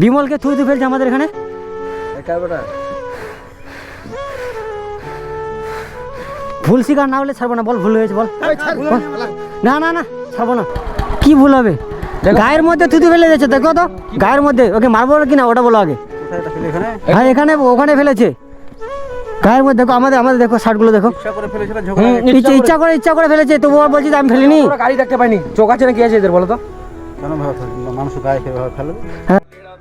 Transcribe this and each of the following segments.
বিমলকে থুই থু ফেলছে আমাদের এখানে? ভুল শিকার না হলে ছাড়বো না বল ভুল হয়েছে বল। না না না ছাড়বো না। কি ভুল হবে? গায়ের মধ্যে থুতু ফেলে দিয়েছে দেখো তো। গায়ের মধ্যে ওকে মারবো কি না ওটা বলো আগে। হ্যাঁ এখানে ওখানে ফেলেছে। গায়ের মধ্যে দেখো আমাদের আমাদের দেখো শার্টগুলো দেখো। ইচ্ছা ইচ্ছা করে ইচ্ছা করে ফেলেছে তবু আর বলছি আমি ফেলিনি। গাড়ি দেখতে পাইনি। চোখ আছে না কি আছে এদের বলো তো। কেন মানুষ গায়ে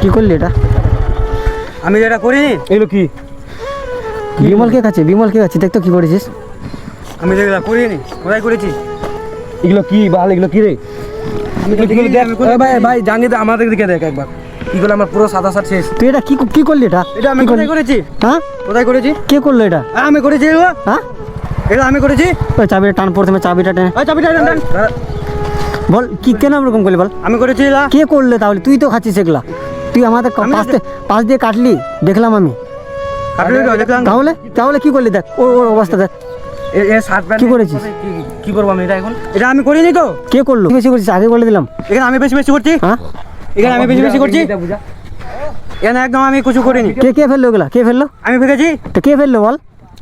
কি করলি এটা? আমি যেটা করিনি? এগুলো কি? বিমল কে খাচ্ছে বিমল কে খাচ্ছে দেখ তো কি করেছিস। আমি যেটা করিনি কোথায় করেছি? এগুলো কি বাল এগুলো কি রে? আমি তো ভাই ভাই জানিয়ে দে আমাদের দিকে দেখ একবার। এগুলো আমার পুরো সাদা সাত শেষ। তুই এটা কি কি করলি এটা? এটা আমি কোথায় করেছি? হ্যাঁ? কোথায় করেছি? কে করল এটা? আ, আমি করেছি হ্যাঁ? এটা আমি করেছি। ওই চাবিটা টান প্রথমে চাবিটা টেনে। ওই চাবিটা টান, টান। বল কি কেন এরকম করলি বল? আমি করেছি কে করলে তাহলে? তুই তো খাচ্ছিস এগুলা। তুই আমাদের পাশ দিয়ে পাশ দিয়ে কাটলি দেখলাম আমি। দেখলাম। তাহলে তাহলে কি করলি দেখ ওর ওর অবস্থা দেখ। এ- এ শার্ট প্যান্ট কি করেছিস? কি- কি করব আমি এটা এখন? এটা আমি করিনি তো। কে করল? বেশি করছিস আগে বলে দিলাম। এখানে আমি বেশি বেশি করছি। হ্যাঁ? এখানে আমি বেশি বেশি করছি। এখানে একদম আমি কিছু করিনি। কে কে ফেলল ওগুলা কে ফেলল? আমি ফেকেছি। তো কে ফেলল বল?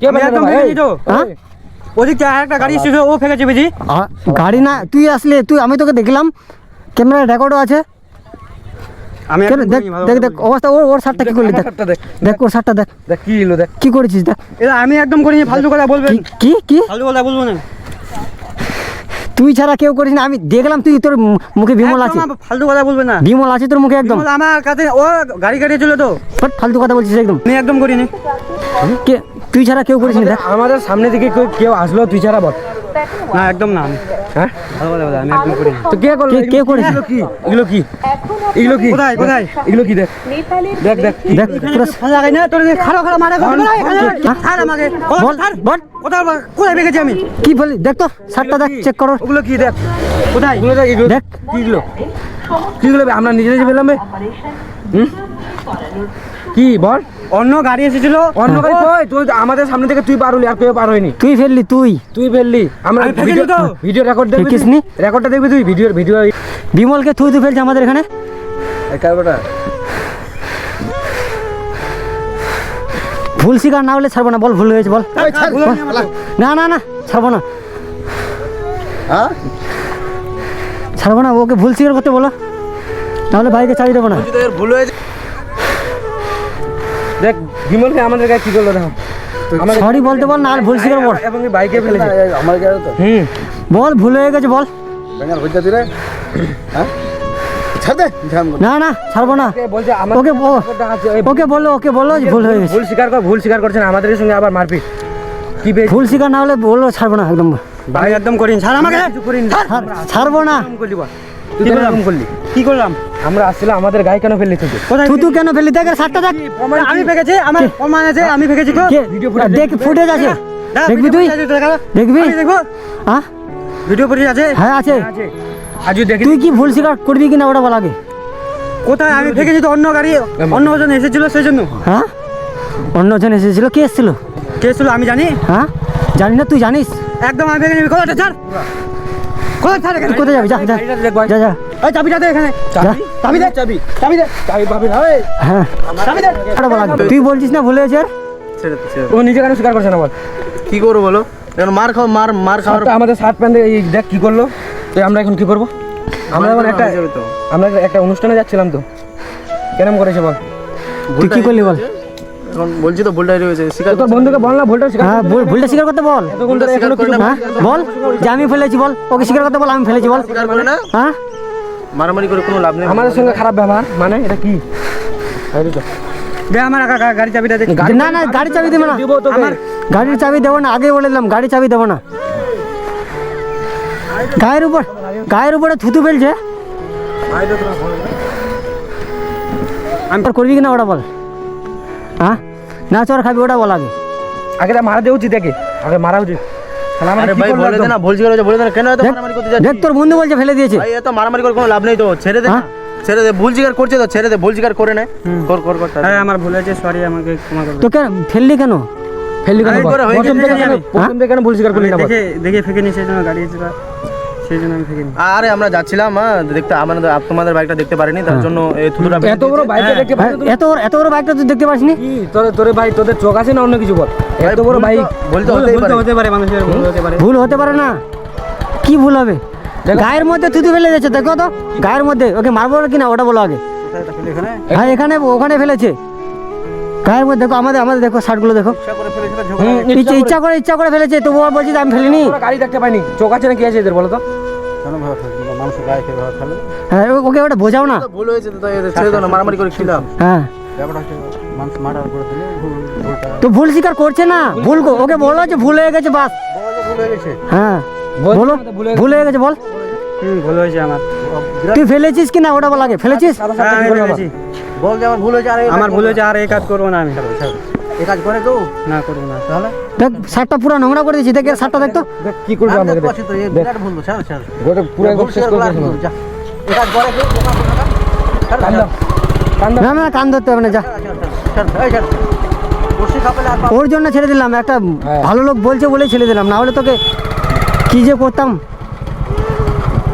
আমি একদম তো। হ্যাঁ? ওদিক থেকে একটা গাড়ি ও বুঝি গাড়ি না তুই আসলে তুই আমি তোকে দেখলাম। ক্যামেরা রেকর্ডও আছে। আমি দেখ দেখ দেখ অবস্থা ওর ওর শার্টটা কি করলি দেখ। দেখ ওর শার্টটা দেখ। দেখ কি এলো দেখ। কি করেছিস দেখ? এটা আমি একদম করিনি ফালতু কথা বলবেন। কি- কি? ফালতু কথা বলব না। তুই ছাড়া কেউ করিস না আমি দেখলাম তুই তোর মুখে বিমল আছে। ফালতু কথা বলবে না। বিমল আছে তোর মুখে একদম। আমার কাছে ও গাড়ি গাড়ি চলে তো ফালতু কথা বলছিস একদম। আমি একদম করিনি। কে তুই ছাড়া কেউ করিস দেখ। আমাদের সামনে থেকে কেউ কেউ আসলো তুই ছাড়া বল। না একদম না। হ্যাঁ? আমি একদম তো কে করল? কে- কে করেছে? কি? এগুলো কি? এগুলো কি? কোথায় কোথায়? এগুলো কি দেখ? দেখ দেখ দেখ। পুরো ভালো না তোর খারাপ খারাপ মারা করতে ছাড় আমাকে বল বল। কোথায় আমি? কি বলি? দেখ তো দেখ চেক করো। ওগুলো কি দেখ? কোথায়? এগুলো দেখ এগুলো দেখ। কিগুলো কিগুলো আমরা নিজে নিজে পেলাম? হুম? কি বল? অন্য গাড়ি এসেছিল অন্য গাড়ি কই? তুই আমাদের সামনে থেকে তুই পার হলি আর কেউ পার হয়নি। তুই ফেললি তুই। তুই ফেললি। আমরা ভিডিও ভিডিও রেকর্ড দেখবি ফেকিস নি? রেকর্ডটা দেখবি তুই? ভিডিও ভিডিও বিমলকে থুই ফেলছে আমাদের এখানে। ভুল শিকার না হলে ছাড়বো না বল ভুল হয়েছে বল। বল। না না না ছাড়বো না। হ্যাঁ ছাড়বো না ওকে ভুল স্বীকার করতে বলো। তাহলে ভাইকে চাবি দেবো না। ভুল হয়েছে। দেখ বিমলকে আমাদের গায়ে কি করল দেখো? সরি বলতে বল না আর ভুল স্বীকার বল এবং বাইকে ফেলেছে আমার গায়ে তো। হুম। বল ভুল হয়ে গেছে বল। ব্যাঙ্গার হইতে দিলে হ্যাঁ। না না ছাড়বো না। ওকে বলছে ওকে ওকে বলো ওকে বলো ভুল হয়ে গেছে। ভুল স্বীকার কর ভুল স্বীকার করছেন আমাদের সঙ্গে আবার মারপিট। কি ভুল স্বীকার না হলে বলল ছাড়বো না একদম। ভাই একদম করিনি। ছাড় আমাকে। ছাড়বো না। বল। তুই তো এরকম করলি? কি করলাম? আমরা আমাদের গায়ে কেন ফেললি তুই কোথায় তুই কেন ফেললি? দেখ দেখ। আমি ফেকেছি আমার প্রমাণ আছে আমি ফেকেছি তো। কে? দেখ ফুটেজ আছে। দেখবি তুই? দেখবি? হ্যাঁ ভিডিও ফুটেজ আছে? হ্যাঁ আছে। আছে। আজ দেখি তুই কি ভুল স্বীকার করবি কিনা ওটা বল আগে। কোথায়? আমি ফেকেছি তো অন্য গাড়ি অন্য জন এসেছিল সেই জন্য। হ্যাঁ? অন্যজন এসেছিল কে এসেছিল? কে ছিল আমি জানি। হ্যাঁ? জানি না তুই জানিস? একদম আমি ফেকেছি কোথাটা ছাড়। কোথায় এখানে? কোথায় যাবি? যা যা যা যা। এই চাবিটা দে এখানে। যা। চাবি দে। চাবি? চাবি? দে। চাবি পাবি না হ্যাঁ। চাবি দে। ওটা বল তুই বলছিস না ভুলে গেছে ছেড়ে দে, ছেড়ে দে। ও নিজে কেন স্বীকার করছে না বল। কি করব বলো? এখন মার খাও মার মার খাওয়ার আমাদের শার্ট প্যান্ট এই দেখ কি করল। তো আমরা এখন কি করব? আমরা এখন একটা। আমরা একটা অনুষ্ঠানে যাচ্ছিলাম তো। কেরম করেছে বল? তুই কি করলি বল? এখন বলছি তো ভুলটাই রয়েছে স্বীকার তোর বন্ধুকে বল না ভুলটা স্বীকার হ্যাঁ ভুল- ভুলটা স্বীকার করতে বল। এতক্ষণ করে না, হ্যাঁ বল যে আমি ফেলেছি বল ওকে স্বীকার করতে বল আমি ফেলেছি বল। স্বীকার করে না? হ্যাঁ? মারামারি করে কোনো লাভ নেই। আমাদের সঙ্গে খারাপ ব্যবহার মানে এটা কি? দে আমার গাড়ি চাবিটা দে না না গাড়ি চাবি দেবো না। দিব তোকে। গাড়ির চাবি দেবো না আগে বলে দিলাম গাড়ি চাবি দেবো না। গায়ের উপর গায়ের উপরে থুতু ফেলছে। আমি করবি কিনা ওটা বল? হ্যাঁ না চর খাবি ওটা বল আগে আগে তা মারা দেওয়া উচিত দেখে আগে মারা উচিত তোর বন্ধু বলছে ফেলে দিয়েছে। ভাই এত মারামারি করে কোনো লাভ নেই তো ছেড়ে দে? ছেড়ে দে ভুল জিগার করছে তো ছেড়ে দে ভুল জিগার করে নে। কর কর কর হ্যাঁ আমার ভুল হয়েছে সরি আমাকে ক্ষমা করবে তো কেন ফেললি কেন? ফেললি কেন প্রথম থেকে ভুল স্বীকার করলি না দেখে দেখে ফেকে গাড়ি সেই জন্য আমি ফেকে আরে আমরা যাচ্ছিলাম হ্যাঁ দেখতে আমাদের তোমাদের বাইকটা দেখতে পারিনি তার জন্য থুতুটা এত বড় বাইকে দেখতে হ্যাঁ, পাচ্ছ তুমি? এত বড়- এত বড় বাইকটা তুই দেখতে পাসনি? কি তোর তোর ভাই তোদের চোখ আছে না অন্য কিছু বল? এত বড় বাইক বলতে হতে পারে মানুষের ভুল হতে পারে। ভুল হতে পারে না? কি ভুল হবে? গায়ের মধ্যে থুতু ফেলে দিয়েছে দেখো তো। গায়ের মধ্যে ওকে মারবো কিনা ওটা বলো আগে। হ্যাঁ এখানে ওখানে ফেলেছে। গায়ের মধ্যে দেখো আমাদের আমাদের দেখো শার্টগুলো দেখো। ইচ্ছা ইচ্ছা করে ইচ্ছা করে ফেলেছে তবু আর বলছি আমি ফেলিনি। গাড়ি দেখতে পাইনি। চোখ আছে না কি আছে এদের বলো তো? হ্যাঁ ওকে ওটা বোঝাও না। ভুল হয়েছে তো ছেড়ে দাও না মারামারি করে খিলাম। হ্যাঁ। তো ভুল স্বীকার করছে না ভুল ওকে বলো যে ভুল হয়ে গেছে বাস। ভুল হয়ে গেছে। হ্যাঁ বলো ভুল হয়ে গেছে। বল। ভুল হয়েছে আমার। তুই ফেলেছিস কিনা ওটা বল আগে ফেলেছিস? বল যে আমার ভুল হয়েছে আর আমার ভুল হয়েছে আর এই কাজ করব না আমি। এই কাজ করে কেউ? না করব না। তাহলে? দেখ শার্টটা পুরো নোংরা করে দিয়েছি দেখে শার্টটা দেখতো দেখ কি করবে আমাকে দেখ পাচ্ছি তো এই বিরাট ভুল ছাড় ছাড়। গোটা পুরো একদম শেষ করে করা দিয়েছিল ভুল, যা। এই কাজ করে কেউ বোকা বোকা ছাড় কান্দা ছাড়। কান্দা। না না কান ধরতে হবে না যা। ওর জন্য ছেড়ে দিলাম একটা হ্যাঁ। ভালো লোক বলছে বলেই ছেড়ে দিলাম না হলে তোকে কি যে করতাম।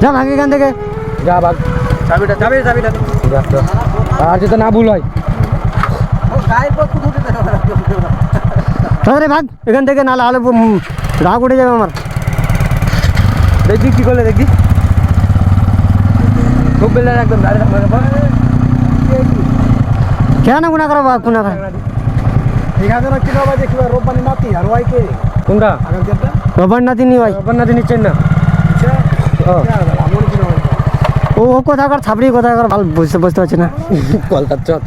যা ভাগে এখান থেকে। যা বাগ চাবিটা যা যা। আর যাতে না ভুল হয়। তাড়াতাড়ি ভাগ এখান থেকে নাহলে আলো রাগ উঠে যাবে আমার। দেখবি কি করলে দেখবি? খুব বেলা একদম গাড়ি কেন গুণা করা বা গুণা করা? এখানে কিবা রোপানি নাতি আর ওয়াইকে। কোনটা? রবার নাতি নি ভাই আপনার নিচ্ছেন না। ও। ও কোথাকার ছাপড়ি কোথাকার ভালো বুঝতে বুঝতে পারছি না। কলকাতা চত